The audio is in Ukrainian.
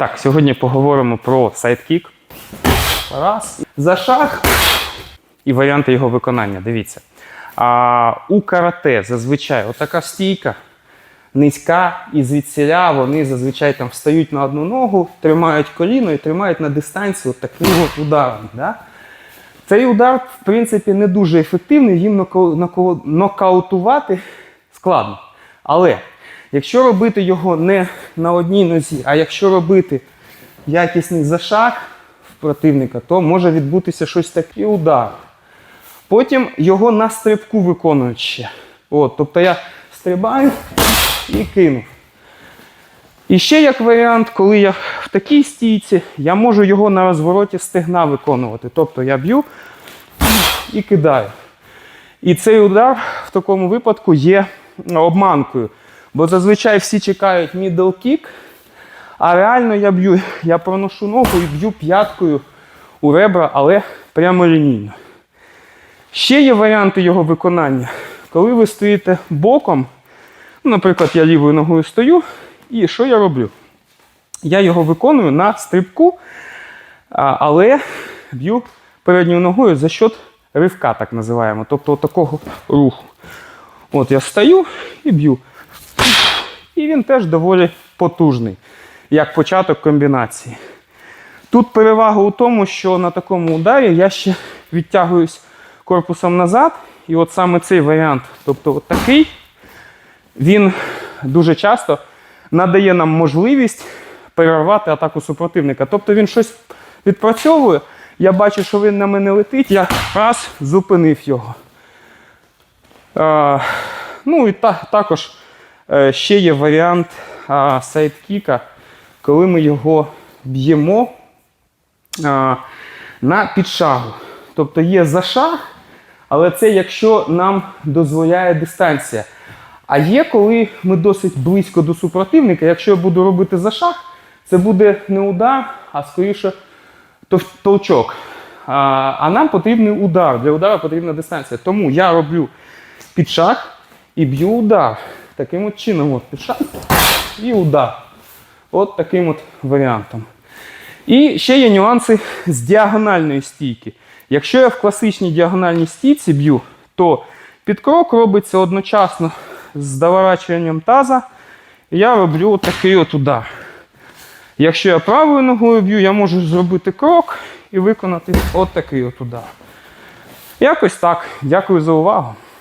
Так, сьогодні поговоримо про сайдкік. Раз. За шаг і варіанти його виконання. Дивіться. А, у карате зазвичай отака стійка низька, і звідсіля вони зазвичай там встають на одну ногу, тримають коліно і тримають на дистанції от таким от ударом. Да? Цей удар, в принципі, не дуже ефективний, їм нока- нока- нокаутувати складно. Але якщо робити його не на одній нозі, а якщо робити якісний зашаг в противника, то може відбутися щось таке удар. Потім його на стрибку виконують ще. От, тобто я стрибаю і кинув. І ще як варіант, коли я в такій стійці, я можу його на розвороті стегна виконувати. Тобто я б'ю і кидаю. І цей удар в такому випадку є обманкою. Бо зазвичай всі чекають middle kick, а реально я б'ю, я проношу ногу і б'ю п'яткою у ребра, але прямолінійно. Ще є варіанти його виконання. Коли ви стоїте боком, ну, наприклад, я лівою ногою стою, і що я роблю? Я його виконую на стрибку, але б'ю передньою ногою за счет ривка, так називаємо, тобто такого руху. От я стою і б'ю. І він теж доволі потужний, як початок комбінації. Тут перевага у тому, що на такому ударі я ще відтягуюсь корпусом назад, і от саме цей варіант, тобто от такий, він дуже часто надає нам можливість перервати атаку супротивника. Тобто він щось відпрацьовує, я бачу, що він на мене летить, я раз зупинив його. Е, ну і та, також ще є варіант е, сайдкіка, коли ми його б'ємо е, на підшагу. Тобто є зашаг, але це якщо нам дозволяє дистанція. А є, коли ми досить близько до супротивника, якщо я буду робити зашаг, це буде не удар, а скоріше толчок. А, нам потрібний удар. Для удара потрібна дистанція. Тому я роблю підшаг і б'ю удар. Таким от чином, от підшаг і удар. От таким от варіантом. І ще є нюанси з діагональної стійки. Якщо я в класичній діагональній стійці б'ю, то підкрок робиться одночасно з доворачуванням таза. І я роблю от такий от удар. Якщо я правою ногою б'ю, я можу зробити крок і виконати от такий от удар. Якось так. Дякую за увагу.